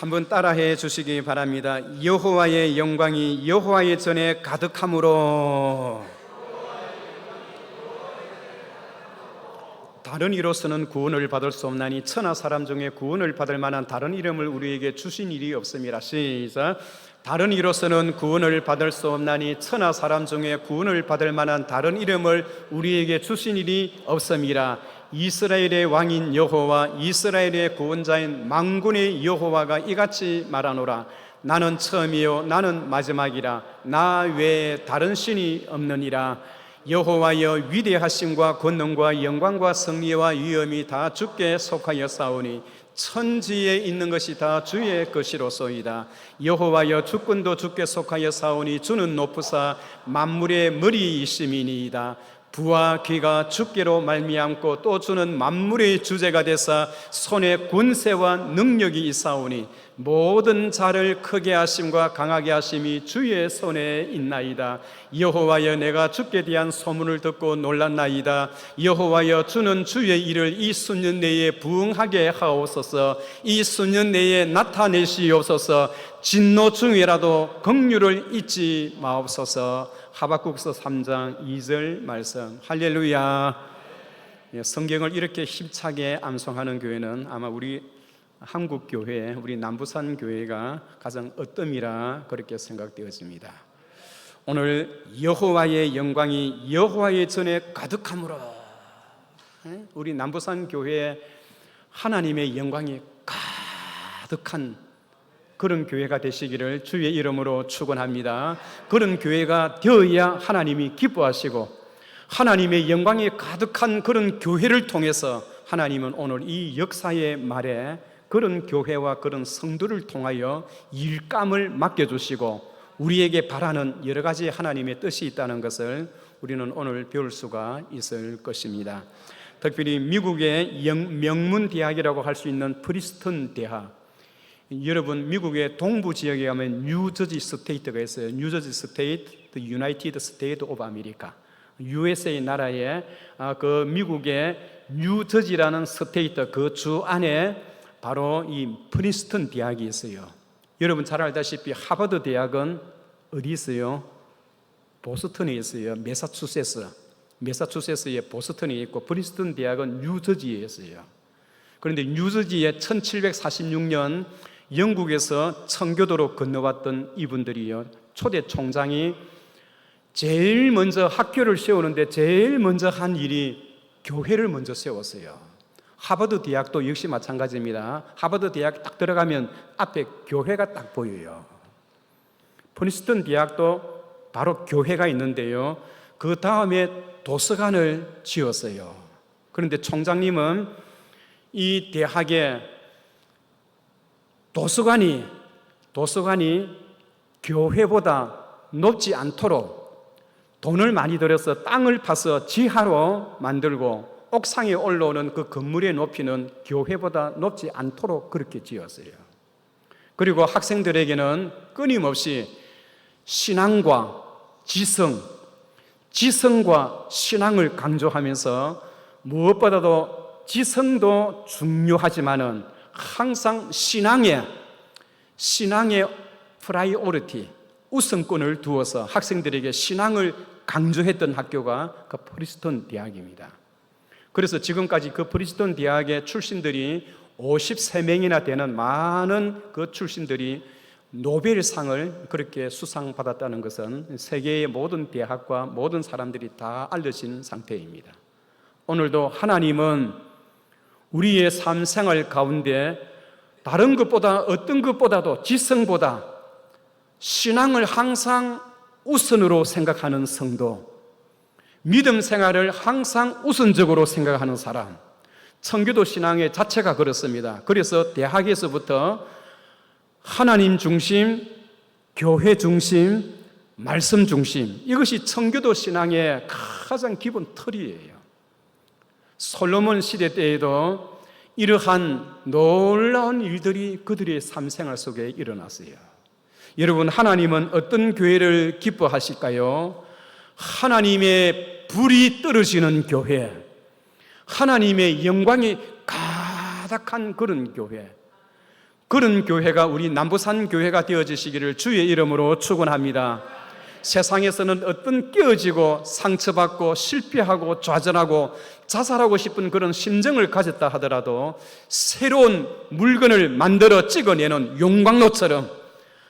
한번 따라해 주시기 바랍니다. 여호와의 영광이 여호와의 전에 가득함으로 다른 이로서는 구원을 받을 수 없나니 천하 사람 중에 구원을 받을 만한 다른 이름을 우리에게 주신 일이 없습니다. 시작. 다른 이로서는 구원을 받을 수 없나니 천하 사람 중에 구원을 받을 만한 다른 이름을 우리에게 주신 일이 없습니다. 이스라엘의 왕인 여호와 이스라엘의 구원자인 망군의 여호와가 이같이 말하노라. 나는 처음이요 나는 마지막이라. 나 외에 다른 신이 없느니라. 여호와여 위대하심과 권능과 영광과 승리와 위엄이 다 주께 속하여 싸우니 천지에 있는 것이 다 주의 것이로소이다. 여호와여 주권도 주께 속하여 싸우니 주는 높으사 만물의 머리이심이니이다 부와 귀가 주께로 말미암고 또 주는 만물의 주제가 되사 손에 군세와 능력이 있사오니 모든 자를 크게 하심과 강하게 하심이 주의 손에 있나이다. 여호와여 내가 주께 대한 소문을 듣고 놀랐나이다. 여호와여 주는 주의 일을 이 수년 내에 부응하게 하옵소서. 이 수년 내에 나타내시옵소서. 진노 중에라도 긍휼을 잊지 마옵소서 하박국서 3장 2절 말씀 할렐루야 예, 성경을 이렇게 힘차게 암송하는 교회는 아마 우리 한국 교회, 우리 남부산 교회가 가장 어뜸이라 그렇게 생각되어집니다. 오늘 여호와의 영광이 여호와의 전에 가득함으로 예? 우리 남부산 교회에 하나님의 영광이 가득한 그런 교회가 되시기를 주의 이름으로 축원합니다. 그런 교회가 되어야 하나님이 기뻐하시고 하나님의 영광이 가득한 그런 교회를 통해서 하나님은 오늘 이 역사의 말에 그런 교회와 그런 성도를 통하여 일감을 맡겨주시고 우리에게 바라는 여러 가지 하나님의 뜻이 있다는 것을 우리는 오늘 배울 수가 있을 것입니다. 특별히 미국의 명문 대학이라고 할 수 있는 프리스턴 대학. 여러분 미국의 동부 지역에 가면 뉴저지 스테이트가 있어요. 뉴저지 스테이트, 유나이티드 스테이트 오브 아메리카. USA 나라의 아, 그 미국의 뉴저지라는 스테이트 그 주 안에 바로 이 프린스턴 대학이 있어요. 여러분 잘 알다시피 하버드 대학은 어디 있어요? 보스턴에 있어요. 메사추세츠. 메사추세츠의 보스턴에 있고 프린스턴 대학은 뉴저지에 있어요. 그런데 뉴저지에 1746년 영국에서 청교도로 건너왔던 이분들이요. 초대 총장이 제일 먼저 학교를 세우는데 제일 먼저 한 일이 교회를 먼저 세웠어요. 하버드 대학도 역시 마찬가지입니다. 하버드 대학 딱 들어가면 앞에 교회가 딱 보여요. 프린스턴 대학도 바로 교회가 있는데요. 그 다음에 도서관을 지었어요. 그런데 총장님은 이 대학에 도서관이 도서관이 교회보다 높지 않도록 돈을 많이 들여서 땅을 파서 지하로 만들고 옥상에 올라오는 그 건물의 높이는 교회보다 높지 않도록 그렇게 지었어요. 그리고 학생들에게는 끊임없이 신앙과 지성, 지성과 신앙을 강조하면서 무엇보다도 지성도 중요하지만은 항상 신앙에 신앙의 프라이오리티 우선권을 두어서 학생들에게 신앙을 강조했던 학교가 그 프리스톤 대학입니다. 그래서 지금까지 그 프리스톤 대학의 출신들이 53명이나 되는 많은 그 출신들이 노벨상을 그렇게 수상받았다는 것은 세계의 모든 대학과 모든 사람들이 다 알려진 상태입니다. 오늘도 하나님은 우리의 삶 생활 가운데 다른 것보다 어떤 것보다도 지성보다 신앙을 항상 우선으로 생각하는 성도, 믿음 생활을 항상 우선적으로 생각하는 사람, 청교도 신앙의 자체가 그렇습니다. 그래서 대학에서부터 하나님 중심, 교회 중심, 말씀 중심, 이것이 청교도 신앙의 가장 기본 틀이에요. 솔로몬 시대 때에도 이러한 놀라운 일들이 그들의 삶 생활 속에 일어났어요. 여러분, 하나님은 어떤 교회를 기뻐하실까요? 하나님의 불이 떨어지는 교회, 하나님의 영광이 가득한 그런 교회, 그런 교회가 우리 남부산 교회가 되어지시기를 주의 이름으로 축원합니다. 세상에서는 어떤 깨어지고 상처받고 실패하고 좌절하고 자살하고 싶은 그런 심정을 가졌다 하더라도 새로운 물건을 만들어 찍어내는 용광로처럼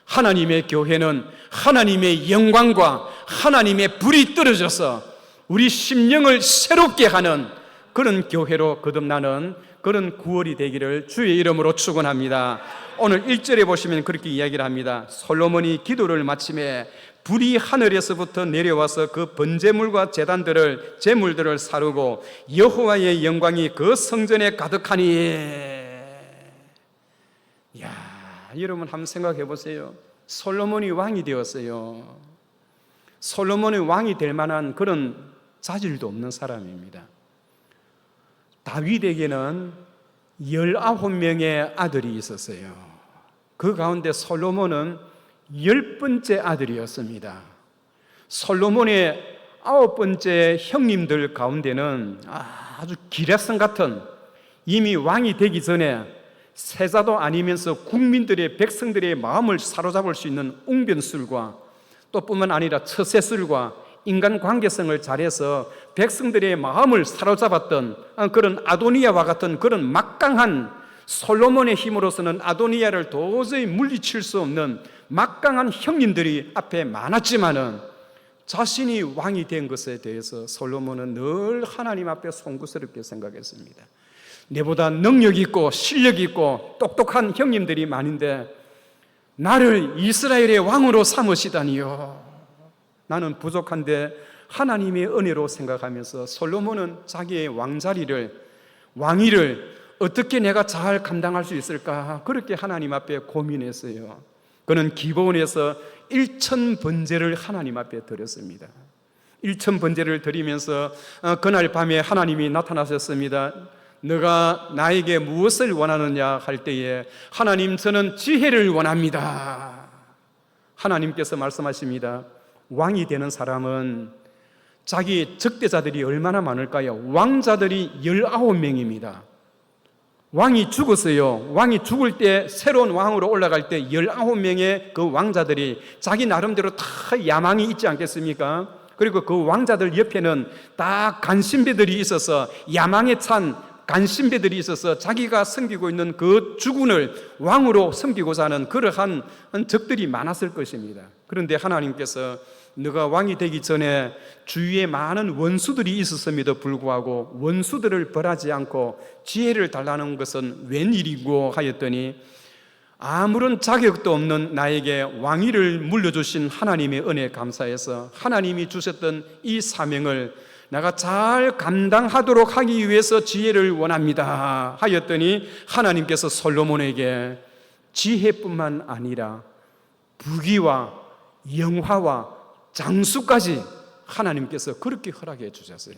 하나님의 교회는 하나님의 영광과 하나님의 불이 떨어져서 우리 심령을 새롭게 하는 그런 교회로 거듭나는 그런 9월이 되기를 주의 이름으로 축원합니다. 오늘 1절에 보시면 그렇게 이야기를 합니다. 솔로몬이 기도를 마침에 불이 하늘에서부터 내려와서 그 번제물과 제단들을 제물들을 사르고 여호와의 영광이 그 성전에 가득하니 야, 여러분 한번 생각해 보세요. 솔로몬이 왕이 되었어요. 솔로몬이 왕이 될 만한 그런 자질도 없는 사람입니다. 다윗에게는 19명의 아들이 있었어요. 그 가운데 솔로몬은 열 번째 아들이었습니다. 솔로몬의 아홉 번째 형님들 가운데는 아주 기레성 같은 이미 왕이 되기 전에 세자도 아니면서 국민들의 백성들의 마음을 사로잡을 수 있는 웅변술과 또 뿐만 아니라 처세술과 인간 관계성을 잘해서 백성들의 마음을 사로잡았던 그런 아도니아와 같은 그런 막강한 솔로몬의 힘으로서는 아도니아를 도저히 물리칠 수 없는 막강한 형님들이 앞에 많았지만은 자신이 왕이 된 것에 대해서 솔로몬은 늘 하나님 앞에 송구스럽게 생각했습니다. 내보다 능력 있고 실력 있고 똑똑한 형님들이 많은데 나를 이스라엘의 왕으로 삼으시다니요. 나는 부족한데 하나님의 은혜로 생각하면서 솔로몬은 자기의 왕자리를 왕위를 어떻게 내가 잘 감당할 수 있을까 그렇게 하나님 앞에 고민했어요. 그는 기본에서 일천 번제를 하나님 앞에 드렸습니다. 일천 번제를 드리면서 어, 그날 밤에 하나님이 나타나셨습니다. 너가 나에게 무엇을 원하느냐 할 때에 하나님 저는 지혜를 원합니다. 하나님께서 말씀하십니다. 왕이 되는 사람은 자기 적대자들이 얼마나 많을까요? 왕자들이 19명입니다. 왕이 죽었어요. 왕이 죽을 때 새로운 왕으로 올라갈 때 19명의 그 왕자들이 자기 나름대로 다 야망이 있지 않겠습니까? 그리고 그 왕자들 옆에는 다 간신배들이 있어서 야망에 찬 간신배들이 있어서 자기가 섬기고 있는 그 주군을 왕으로 섬기고자 하는 그러한 적들이 많았을 것입니다. 그런데 하나님께서 너가 왕이 되기 전에 주위에 많은 원수들이 있었음에도 불구하고 원수들을 벌하지 않고 지혜를 달라는 것은 웬일이고 하였더니 아무런 자격도 없는 나에게 왕위를 물려주신 하나님의 은혜 감사해서 하나님이 주셨던 이 사명을 내가 잘 감당하도록 하기 위해서 지혜를 원합니다. 하였더니 하나님께서 솔로몬에게 지혜뿐만 아니라 부귀와 영화와 장수까지 하나님께서 그렇게 허락해 주셨어요.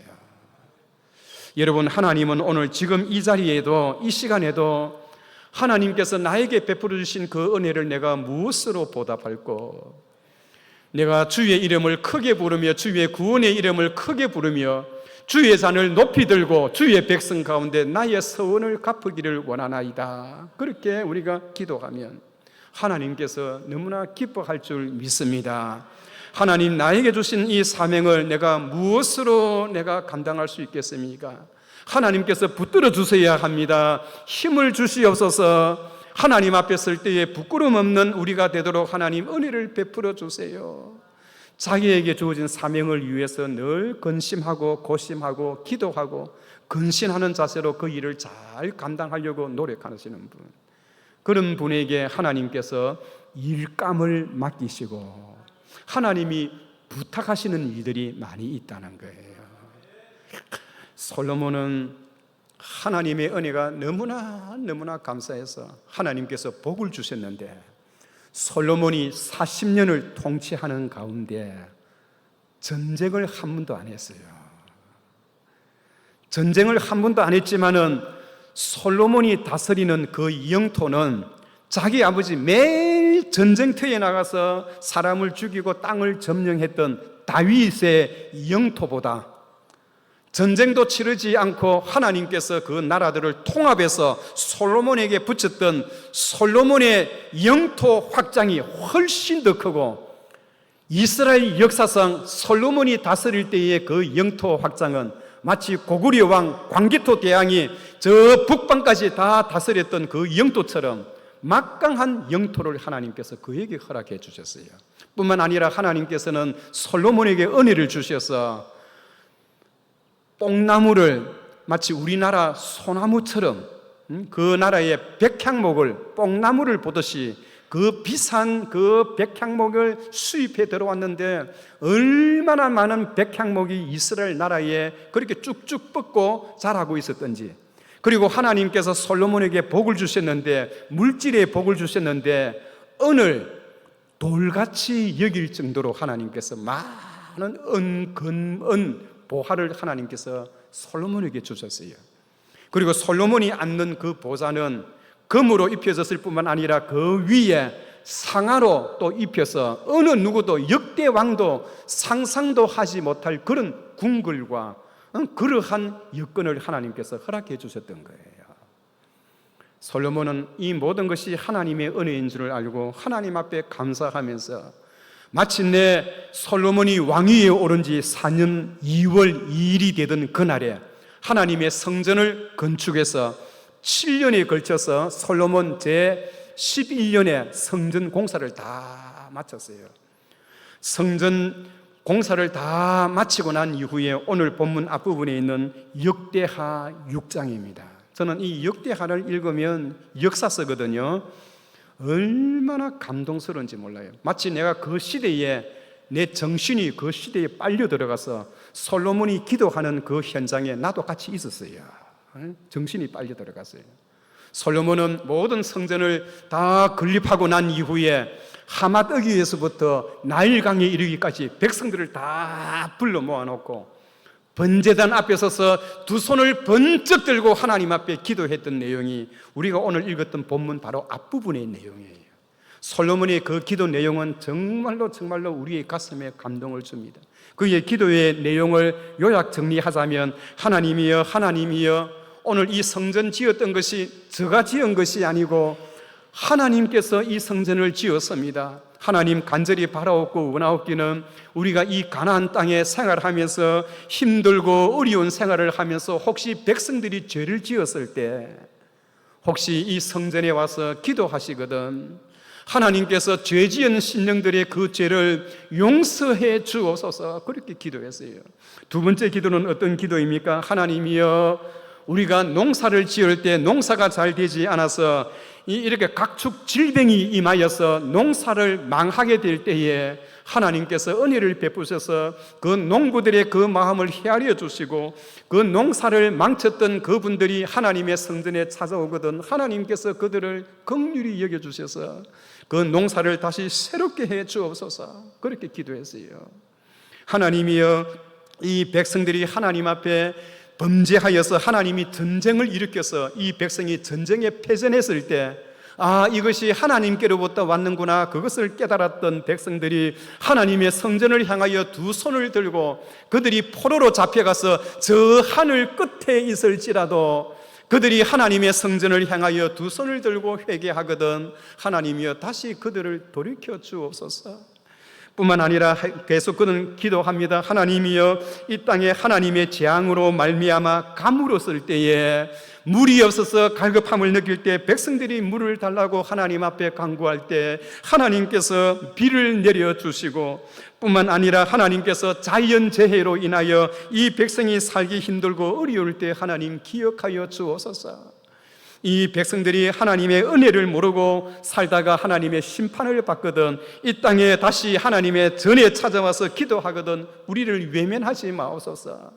여러분, 하나님은 오늘 지금 이 자리에도 이 시간에도 하나님께서 나에게 베풀어 주신 그 은혜를 내가 무엇으로 보답할고 내가 주의 이름을 크게 부르며 주의 구원의 이름을 크게 부르며 주의 잔을 높이 들고 주의 백성 가운데 나의 서원을 갚으기를 원하나이다. 그렇게 우리가 기도하면 하나님께서 너무나 기뻐할 줄 믿습니다. 하나님 나에게 주신 이 사명을 내가 무엇으로 내가 감당할 수 있겠습니까? 하나님께서 붙들어 주셔야 합니다. 힘을 주시옵소서. 하나님 앞에 설 때에 부끄럼 없는 우리가 되도록 하나님 은혜를 베풀어 주세요. 자기에게 주어진 사명을 위해서 늘 근심하고 고심하고 기도하고 근신하는 자세로 그 일을 잘 감당하려고 노력하시는 분. 그런 분에게 하나님께서 일감을 맡기시고 하나님이 부탁하시는 일들이 많이 있다는 거예요. 솔로몬은 하나님의 은혜가 너무나 너무나 감사해서 하나님께서 복을 주셨는데 솔로몬이 40년을 통치하는 가운데 전쟁을 한 번도 안 했어요. 전쟁을 한 번도 안 했지만은 솔로몬이 다스리는 그 영토는 자기 아버지 매일 전쟁터에 나가서 사람을 죽이고 땅을 점령했던 다윗의 영토보다 전쟁도 치르지 않고 하나님께서 그 나라들을 통합해서 솔로몬에게 붙였던 솔로몬의 영토 확장이 훨씬 더 크고 이스라엘 역사상 솔로몬이 다스릴 때의 그 영토 확장은 마치 고구려 왕 광기토 대왕이 저 북방까지 다 다스렸던 그 영토처럼 막강한 영토를 하나님께서 그에게 허락해 주셨어요. 뿐만 아니라 하나님께서는 솔로몬에게 은혜를 주셔서 뽕나무를 마치 우리나라 소나무처럼 음, 그 나라의 백향목을 뽕나무를 보듯이 그 비싼 그 백향목을 수입해 들어왔는데 얼마나 많은 백향목이 이스라엘 나라에 그렇게 쭉쭉 뻗고 자라고 있었던지 그리고 하나님께서 솔로몬에게 복을 주셨는데 물질의 복을 주셨는데 은을 돌같이 여길 정도로 하나님께서 많은 은, 금, 은, 보화를 하나님께서 솔로몬에게 주셨어요. 그리고 솔로몬이 앉는 그 보좌는 금으로 입혀졌을 뿐만 아니라 그 위에 상아로 또 입혀서 어느 누구도 역대 왕도 상상도 하지 못할 그런 궁글과 그러한 여건을 하나님께서 허락해 주셨던 거예요. 솔로몬은 이 모든 것이 하나님의 은혜인 줄을 알고 하나님 앞에 감사하면서 마침내 솔로몬이 왕위에 오른 지 4년 2월 2일이 되던 그날에 하나님의 성전을 건축해서 7년에 걸쳐서 솔로몬 제 11년에 성전 공사를 다 마쳤어요. 성전 공사를 다 마치고 난 이후에 오늘 본문 앞부분에 있는 역대하 6장입니다. 저는 이 역대하를 읽으면 역사서거든요. 얼마나 감동스러운지 몰라요. 마치 내가 그 시대에 내 정신이 그 시대에 빨려 들어가서 솔로몬이 기도하는 그 현장에 나도 같이 있었어요. 정신이 빨려 들어갔어요. 솔로몬은 모든 성전을 다 건립하고 난 이후에 하마떡이에서부터 나일강에 이르기까지 백성들을 다 불러 모아놓고 번제단 앞에 서서 두 손을 번쩍 들고 하나님 앞에 기도했던 내용이 우리가 오늘 읽었던 본문 바로 앞부분의 내용이에요. 솔로몬의 그 기도 내용은 정말로 정말로 우리의 가슴에 감동을 줍니다. 그의 기도의 내용을 요약 정리하자면 하나님이여 하나님이여 오늘 이 성전 지었던 것이 저가 지은 것이 아니고 하나님께서 이 성전을 지었습니다. 하나님 간절히 바라옵고 원하옵기는 우리가 이 가나안 땅에 생활하면서 힘들고 어려운 생활을 하면서 혹시 백성들이 죄를 지었을 때 혹시 이 성전에 와서 기도하시거든 하나님께서 죄 지은 신령들의 그 죄를 용서해 주옵소서 그렇게 기도했어요. 두 번째 기도는 어떤 기도입니까? 하나님이여 우리가 농사를 지을 때 농사가 잘 되지 않아서 이렇게 각축 질병이 임하여서 농사를 망하게 될 때에 하나님께서 은혜를 베푸셔서 그 농부들의 그 마음을 헤아려 주시고 그 농사를 망쳤던 그분들이 하나님의 성전에 찾아오거든 하나님께서 그들을 긍휼히 여겨 주셔서 그 농사를 다시 새롭게 해 주옵소서 그렇게 기도했어요. 하나님이여 이 백성들이 하나님 앞에 범죄하여서 하나님이 전쟁을 일으켜서 이 백성이 전쟁에 패전했을 때 아, 이것이 하나님께로부터 왔는구나. 그것을 깨달았던 백성들이 하나님의 성전을 향하여 두 손을 들고 그들이 포로로 잡혀가서 저 하늘 끝에 있을지라도 그들이 하나님의 성전을 향하여 두 손을 들고 회개하거든 하나님이여 다시 그들을 돌이켜 주옵소서. 뿐만 아니라 계속 그는 기도합니다. 하나님이여 이 땅에 하나님의 재앙으로 말미암아 가물었을 때에 물이 없어서 갈급함을 느낄 때 백성들이 물을 달라고 하나님 앞에 간구할 때 하나님께서 비를 내려 주시고 뿐만 아니라 하나님께서 자연 재해로 인하여 이 백성이 살기 힘들고 어려울 때 하나님 기억하여 주옵소서. 이 백성들이 하나님의 은혜를 모르고 살다가 하나님의 심판을 받거든 이 땅에 다시 하나님의 전에 찾아와서 기도하거든 우리를 외면하지 마옵소서.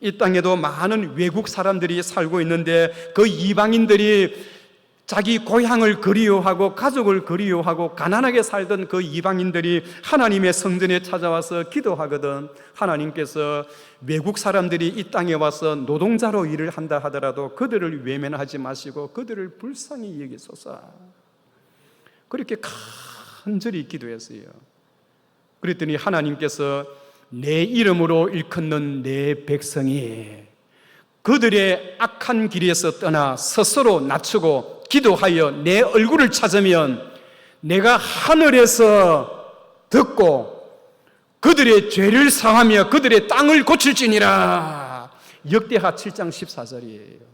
이 땅에도 많은 외국 사람들이 살고 있는데 그 이방인들이 자기 고향을 그리워하고 가족을 그리워하고 가난하게 살던 그 이방인들이 하나님의 성전에 찾아와서 기도하거든. 하나님께서 외국 사람들이 이 땅에 와서 노동자로 일을 한다 하더라도 그들을 외면하지 마시고 그들을 불쌍히 여기소서. 그렇게 간절히 기도했어요. 그랬더니 하나님께서 내 이름으로 일컫는 내 백성이 그들의 악한 길에서 떠나 스스로 낮추고 기도하여 내 얼굴을 찾으면 내가 하늘에서 듣고 그들의 죄를 사하며 그들의 땅을 고칠지니라. 역대하 7장 14절이에요.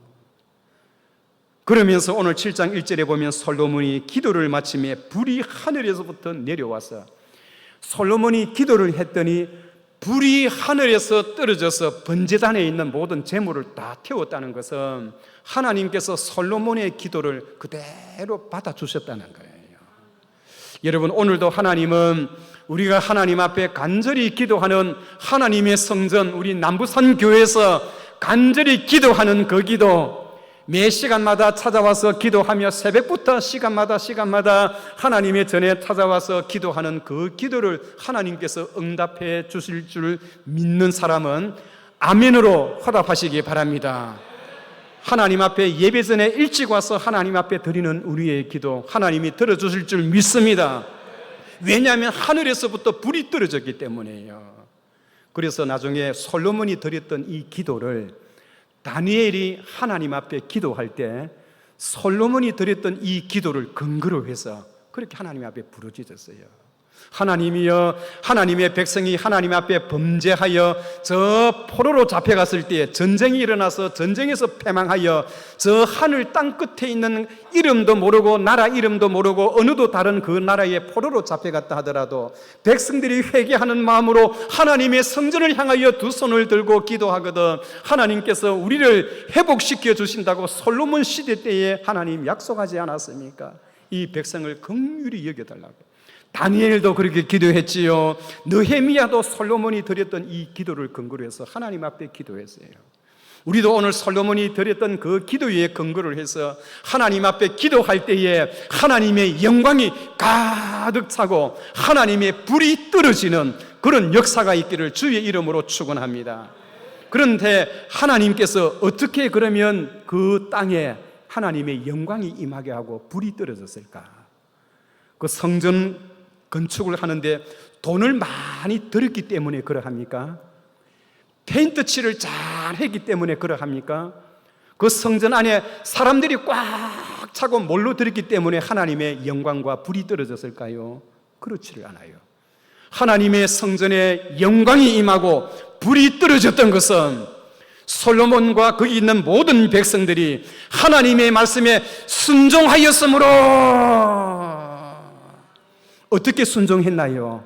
그러면서 오늘 7장 1절에 보면 솔로몬이 기도를 마침에 불이 하늘에서부터 내려와서 솔로몬이 기도를 했더니 불이 하늘에서 떨어져서 번제단에 있는 모든 재물을 다 태웠다는 것은 하나님께서 솔로몬의 기도를 그대로 받아주셨다는 거예요. 여러분, 오늘도 하나님은 우리가 하나님 앞에 간절히 기도하는 하나님의 성전, 우리 남부산 교회에서 간절히 기도하는 그 기도, 매 시간마다 찾아와서 기도하며 새벽부터 시간마다 시간마다 하나님의 전에 찾아와서 기도하는 그 기도를 하나님께서 응답해 주실 줄 믿는 사람은 아멘으로 화답하시기 바랍니다. 하나님 앞에 예배 전에 일찍 와서 하나님 앞에 드리는 우리의 기도 하나님이 들어주실 줄 믿습니다. 왜냐하면 하늘에서부터 불이 떨어졌기 때문에요. 그래서 나중에 솔로몬이 드렸던 이 기도를 다니엘이 하나님 앞에 기도할 때 솔로몬이 드렸던 이 기도를 근거로 해서 그렇게 하나님 앞에 부르짖었어요. 하나님이여 하나님의 백성이 하나님 앞에 범죄하여 저 포로로 잡혀갔을 때 전쟁이 일어나서 전쟁에서 패망하여 저 하늘 땅 끝에 있는 이름도 모르고 나라 이름도 모르고 어느도 다른 그 나라에 포로로 잡혀갔다 하더라도 백성들이 회개하는 마음으로 하나님의 성전을 향하여 두 손을 들고 기도하거든 하나님께서 우리를 회복시켜 주신다고 솔로몬 시대 때에 하나님 약속하지 않았습니까? 이 백성을 긍휼히 여겨달라고. 다니엘도 그렇게 기도했지요. 느헤미야도 솔로몬이 드렸던 이 기도를 근거로 해서 하나님 앞에 기도했어요. 우리도 오늘 솔로몬이 드렸던 그 기도에 근거를 해서 하나님 앞에 기도할 때에 하나님의 영광이 가득 차고 하나님의 불이 떨어지는 그런 역사가 있기를 주의 이름으로 축원합니다. 그런데 하나님께서 어떻게 그러면 그 땅에 하나님의 영광이 임하게 하고 불이 떨어졌을까? 그 성전 건축을 하는데 돈을 많이 들였기 때문에 그러합니까? 페인트 칠을 잘 했기 때문에 그러합니까? 그 성전 안에 사람들이 꽉 차고 몰로 들었기 때문에 하나님의 영광과 불이 떨어졌을까요? 그렇지를 않아요. 하나님의 성전에 영광이 임하고 불이 떨어졌던 것은 솔로몬과 거기 있는 모든 백성들이 하나님의 말씀에 순종하였으므로 어떻게 순종했나요?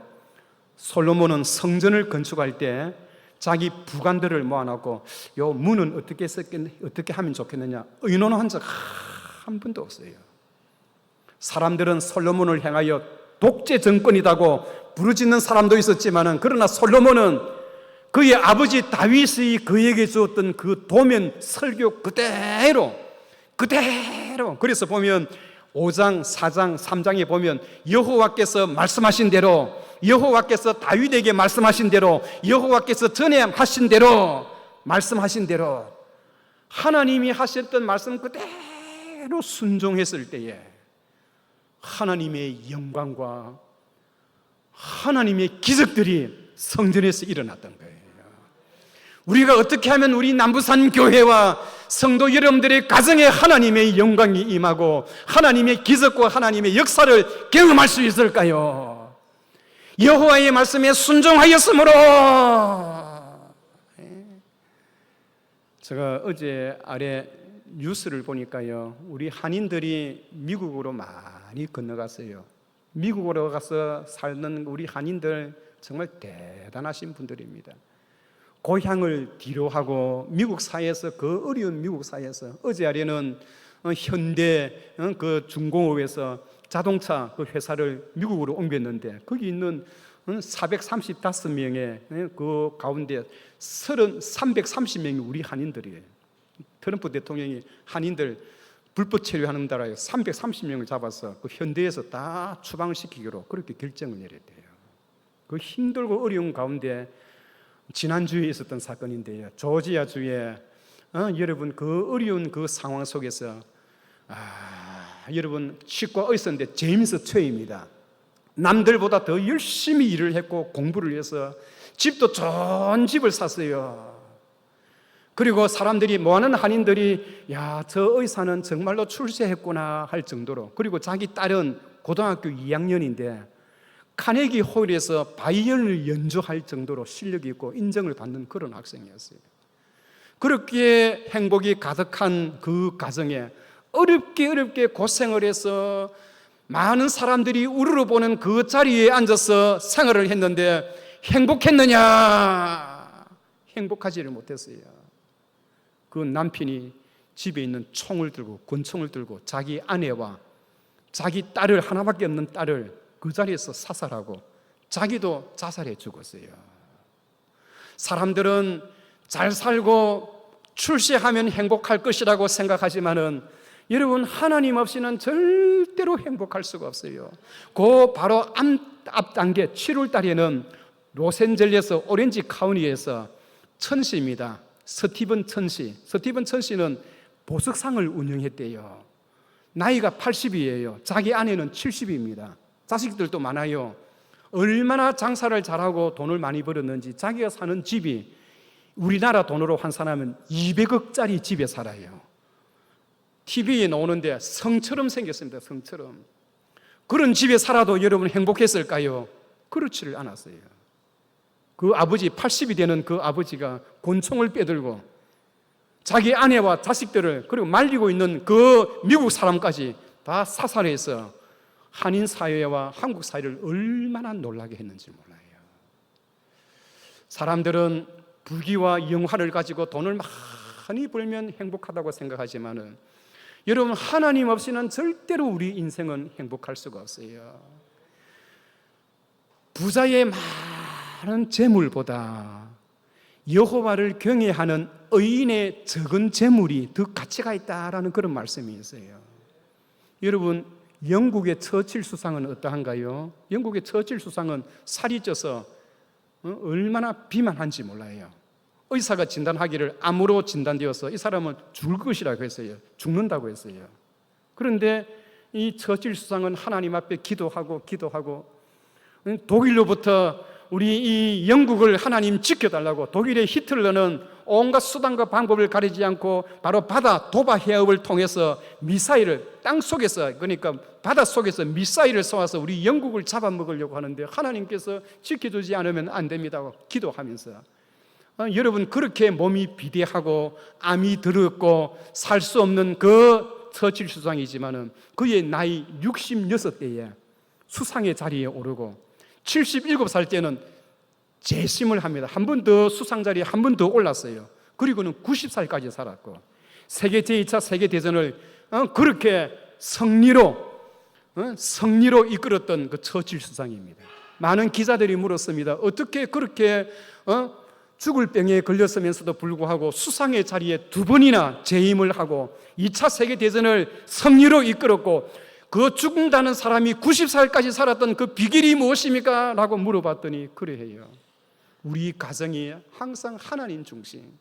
솔로몬은 성전을 건축할 때 자기 부관들을 모아놓고 요 문은 어떻게 썼겠 어떻게 하면 좋겠느냐 의논한 적 한 번도 없어요. 사람들은 솔로몬을 향하여 독재 정권이라고 부르짖는 사람도 있었지만은 그러나 솔로몬은 그의 아버지 다윗이 그에게 주었던 그 도면 설교 그대로 그대로 그래서 보면 5장, 4장, 3장에 보면 여호와께서 말씀하신 대로 여호와께서 다윗에게 말씀하신 대로 여호와께서 전에 하신 대로 말씀하신 대로 하나님이 하셨던 말씀 그대로 순종했을 때에 하나님의 영광과 하나님의 기적들이 성전에서 일어났던 거예요. 우리가 어떻게 하면 우리 남부산 교회와 성도 여러분들의 가정에 하나님의 영광이 임하고 하나님의 기적과 하나님의 역사를 경험할 수 있을까요? 여호와의 말씀에 순종하였으므로 예. 제가 어제 아래 뉴스를 보니까요 우리 한인들이 미국으로 많이 건너갔어요 미국으로 가서 살는 우리 한인들 정말 대단하신 분들입니다 고향을 뒤로하고 미국 사회에서 그 어려운 미국 사회에서 어제 아래는 어, 현대 어, 그 중공업에서 자동차 그 회사를 미국으로 옮겼는데 거기 있는 435명의 어, 그 가운데 30, 330명이 우리 한인들이에요. 트럼프 대통령이 한인들 불법 체류하는 나라에 330명을 잡아서 그 현대에서 다 추방시키기로 그렇게 결정을 내렸대요. 그 힘들고 어려운 가운데 지난주에 있었던 사건인데요. 조지아 주에 어, 여러분 그 어려운 그 상황 속에서 아, 여러분 치과 의사인데 제임스 최입니다. 남들보다 더 열심히 일을 했고 공부를 해서 집도 좋은 집을 샀어요. 그리고 사람들이 뭐하는 한인들이 야 저 의사는 정말로 출세했구나 할 정도로 그리고 자기 딸은 고등학교 2학년인데 카네기 홀에서 바이올을 연주할 정도로 실력이 있고 인정을 받는 그런 학생이었어요. 그렇게 행복이 가득한 그 가정에 어렵게 어렵게 고생을 해서 많은 사람들이 우르르 보는 그 자리에 앉아서 생활을 했는데 행복했느냐? 행복하지를 못했어요. 그 남편이 집에 있는 총을 들고 권총을 들고 자기 아내와 자기 딸을 하나밖에 없는 딸을 그 자리에서 사살하고 자기도 자살해 죽었어요. 사람들은 잘 살고 출세하면 행복할 것이라고 생각하지만은 여러분 하나님 없이는 절대로 행복할 수가 없어요. 그 바로 앞, 앞 단계 7월 달에는 로센젤레스 오렌지 카운티에서 천시입니다. 스티븐 천시. 스티븐 천시는 보석상을 운영했대요. 나이가 80이에요. 자기 아내는 70입니다. 자식들도 많아요. 얼마나 장사를 잘하고 돈을 많이 벌었는지 자기가 사는 집이 우리나라 돈으로 환산하면 200억짜리 집에 살아요. TV에 나오는데 성처럼 생겼습니다. 성처럼. 그런 집에 살아도 여러분 행복했을까요? 그렇지를 않았어요. 그 아버지 80이 되는 그 아버지가 권총을 빼들고 자기 아내와 자식들을 그리고 말리고 있는 그 미국 사람까지 다 사살해서 한인 사회와 한국 사회를 얼마나 놀라게 했는지 몰라요. 사람들은 부귀와 영화를 가지고 돈을 많이 벌면 행복하다고 생각하지만은 여러분 하나님 없이는 절대로 우리 인생은 행복할 수가 없어요. 부자의 많은 재물보다 여호와를 경외하는 의인의 적은 재물이 더 가치가 있다라는 그런 말씀이 있어요. 여러분 영국의 처칠 수상은 어떠한가요? 영국의 처칠 수상은 살이 쪄서 어, 얼마나 비만한지 몰라요. 의사가 진단하기를 암으로 진단되어서 이 사람은 죽을 것이라고 했어요. 죽는다고 했어요. 그런데 이 처칠 수상은 하나님 앞에 기도하고 기도하고 독일로부터 우리 이 영국을 하나님 지켜달라고 독일의 히틀러는 온갖 수단과 방법을 가리지 않고 바로 바다 도바 해협을 통해서 미사일을 땅 속에서 그러니까 바다 속에서 미사일을 쏘아서 우리 영국을 잡아먹으려고 하는데 하나님께서 지켜주지 않으면 안 됩니다고 기도하면서. 어, 여러분 그렇게 몸이 비대하고 암이 들었고 살 수 없는 그 처칠 수상이지만은 그의 나이 66대에 수상의 자리에 오르고 77살 때는 재심을 합니다. 한 번 더 수상 자리에 한 번 더 올랐어요. 그리고는 90살까지 살았고 세계 제2차 세계 대전을 어, 그렇게 승리로 어, 승리로 이끌었던 그 처칠 수상입니다. 많은 기자들이 물었습니다. 어떻게 그렇게 어, 죽을 병에 걸렸으면서도 불구하고 수상의 자리에 두 번이나 재임을 하고 2차 세계 대전을 승리로 이끌었고 그 죽는다는 사람이 90살까지 살았던 그 비결이 무엇입니까? 라고 물어봤더니 그래 해요. 우리 가정이 항상 하나님 중심.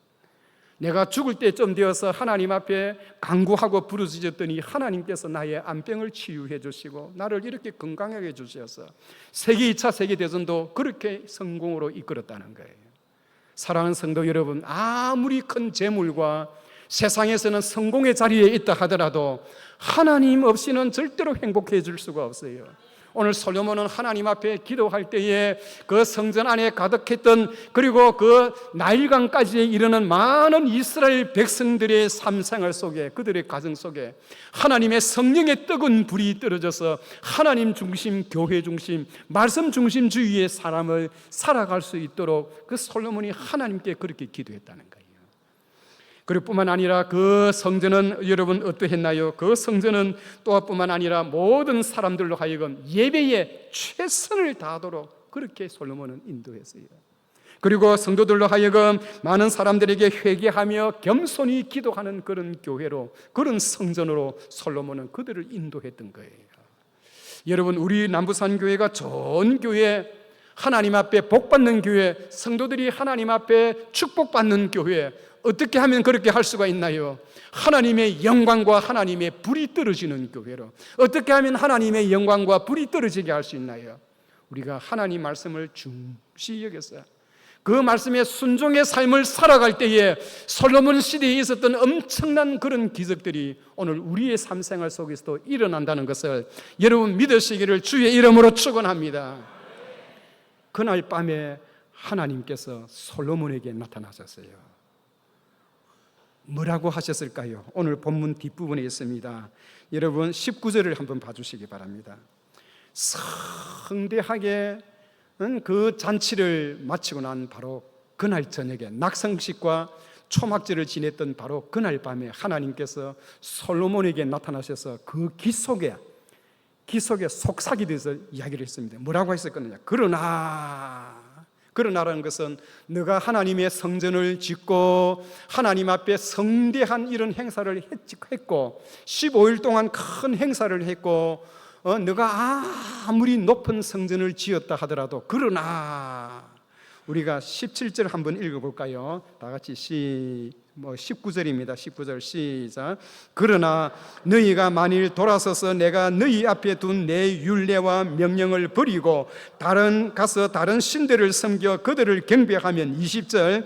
내가 죽을 때쯤 되어서 하나님 앞에 강구하고 부르짖었더니 하나님께서 나의 암병을 치유해 주시고 나를 이렇게 건강하게 해 주셔서 세계 2차 세계 대전도 그렇게 성공으로 이끌었다는 거예요. 사랑하는 성도 여러분, 아무리 큰 재물과 세상에서는 성공의 자리에 있다 하더라도 하나님 없이는 절대로 행복해질 수가 없어요. 오늘 솔로몬은 하나님 앞에 기도할 때에 그 성전 안에 가득했던 그리고 그 나일강까지 이르는 많은 이스라엘 백성들의 삶생활 속에 그들의 가정 속에 하나님의 성령의 뜨거운 불이 떨어져서 하나님 중심, 교회 중심, 말씀 중심주의의 사람을 살아갈 수 있도록 그 솔로몬이 하나님께 그렇게 기도했다는 거예요. 그리고 뿐만 아니라 그 성전은 여러분 어떠했나요? 그 성전은 또뿐만 아니라 모든 사람들로 하여금 예배에 최선을 다하도록 그렇게 솔로몬은 인도했어요. 그리고 성도들로 하여금 많은 사람들에게 회개하며 겸손히 기도하는 그런 교회로 그런 성전으로 솔로몬은 그들을 인도했던 거예요. 여러분 우리 남부산 교회가 좋은 교회 하나님 앞에 복 받는 교회 성도들이 하나님 앞에 축복받는 교회 어떻게 하면 그렇게 할 수가 있나요? 하나님의 영광과 하나님의 불이 떨어지는 교회로 어떻게 하면 하나님의 영광과 불이 떨어지게 할 수 있나요? 우리가 하나님 말씀을 중시 여겨서 그 말씀에 순종의 삶을 살아갈 때에 솔로몬 시대에 있었던 엄청난 그런 기적들이 오늘 우리의 삶 생활 속에서도 일어난다는 것을 여러분 믿으시기를 주의 이름으로 축원합니다. 그날 밤에 하나님께서 솔로몬에게 나타나셨어요. 뭐라고 하셨을까요? 오늘 본문 뒷부분에 있습니다. 여러분 19절을 한번 봐주시기 바랍니다. 성대하게 그 잔치를 마치고 난 바로 그날 저녁에 낙성식과 초막절을 지냈던 바로 그날 밤에 하나님께서 솔로몬에게 나타나셔서 그 기 속에 기 속에 속삭이 돼서 이야기를 했습니다. 뭐라고 했었거든요. 그러나 그러나라는 것은 너가 하나님의 성전을 짓고 하나님 앞에 성대한 이런 행사를 했고 15일 동안 큰 행사를 했고 어, 너가 아무리 높은 성전을 지었다 하더라도 그러나 우리가 17절 한번 읽어볼까요? 다 같이 시, 뭐 19절입니다. 19절 시작. 그러나 너희가 만일 돌아서서 내가 너희 앞에 둔 내 율례와 명령을 버리고 다른 가서 다른 신들을 섬겨 그들을 경배하면 20절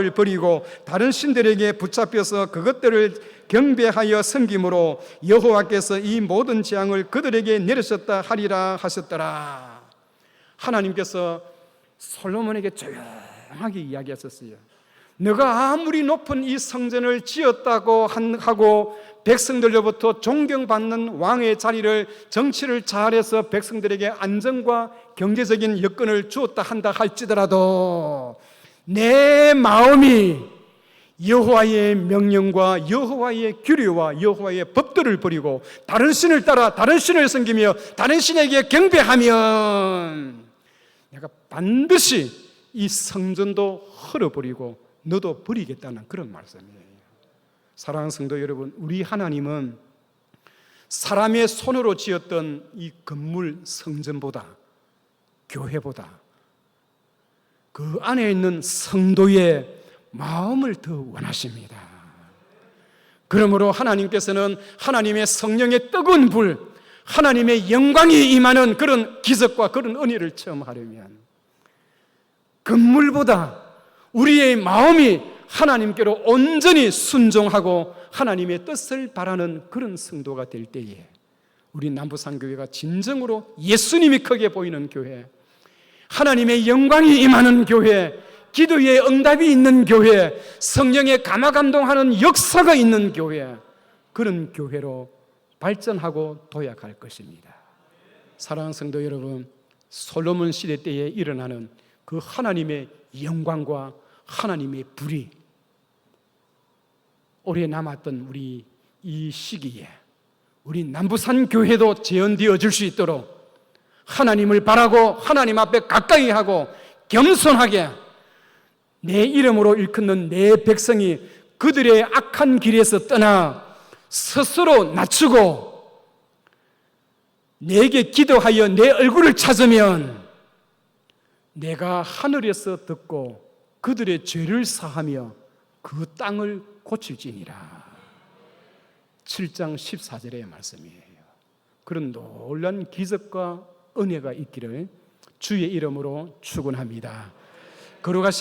버리고 다른 신들에게 붙잡혀서 그것들을 경배하여 섬김으로 여호와께서 이 모든 재앙을 그들에게 내리셨다 하리라 하셨더라. 하나님께서 솔로몬에게 조용하게 이야기하셨어요. 너가 아무리 높은 이 성전을 지었다고 하고 백성들로부터 존경받는 왕의 자리를 정치를 잘해서 백성들에게 안정과 경제적인 여건을 주었다 한다 할지더라도 내 마음이 여호와의 명령과 여호와의 규례와 여호와의 법들을 버리고 다른 신을 따라 다른 신을 섬기며 다른 신에게 경배하면 내가 반드시 이 성전도 헐어버리고 너도 버리겠다는 그런 말씀이에요. 사랑하는 성도 여러분, 우리 하나님은 사람의 손으로 지었던 이 건물 성전보다 교회보다 그 안에 있는 성도의 마음을 더 원하십니다. 그러므로 하나님께서는 하나님의 성령의 뜨거운 불, 하나님의 영광이 임하는 그런 기적과 그런 은혜를 체험하려면 건물보다 우리의 마음이 하나님께로 온전히 순종하고 하나님의 뜻을 바라는 그런 성도가 될 때에 우리 남부산교회가 진정으로 예수님이 크게 보이는 교회, 하나님의 영광이 임하는 교회, 기도의 응답이 있는 교회, 성령의 감화감동하는 역사가 있는 교회, 그런 교회로 발전하고 도약할 것입니다. 사랑하는 성도 여러분, 솔로몬 시대 때에 일어나는 그 하나님의 영광과 하나님의 불이 오래 남았던 우리 이 시기에 우리 남부산 교회도 재현되어 질 수 있도록 하나님을 바라고 하나님 앞에 가까이 하고 겸손하게 내 이름으로 일컫는 내 백성이 그들의 악한 길에서 떠나 스스로 낮추고 내게 기도하여 내 얼굴을 찾으면 내가 하늘에서 듣고 그들의 죄를 사하며 그 땅을 고칠지니라. 7장 14절의 말씀이에요. 그런 놀란 기적과 은혜가 있기를 주의 이름으로 축원합니다. 걸어가신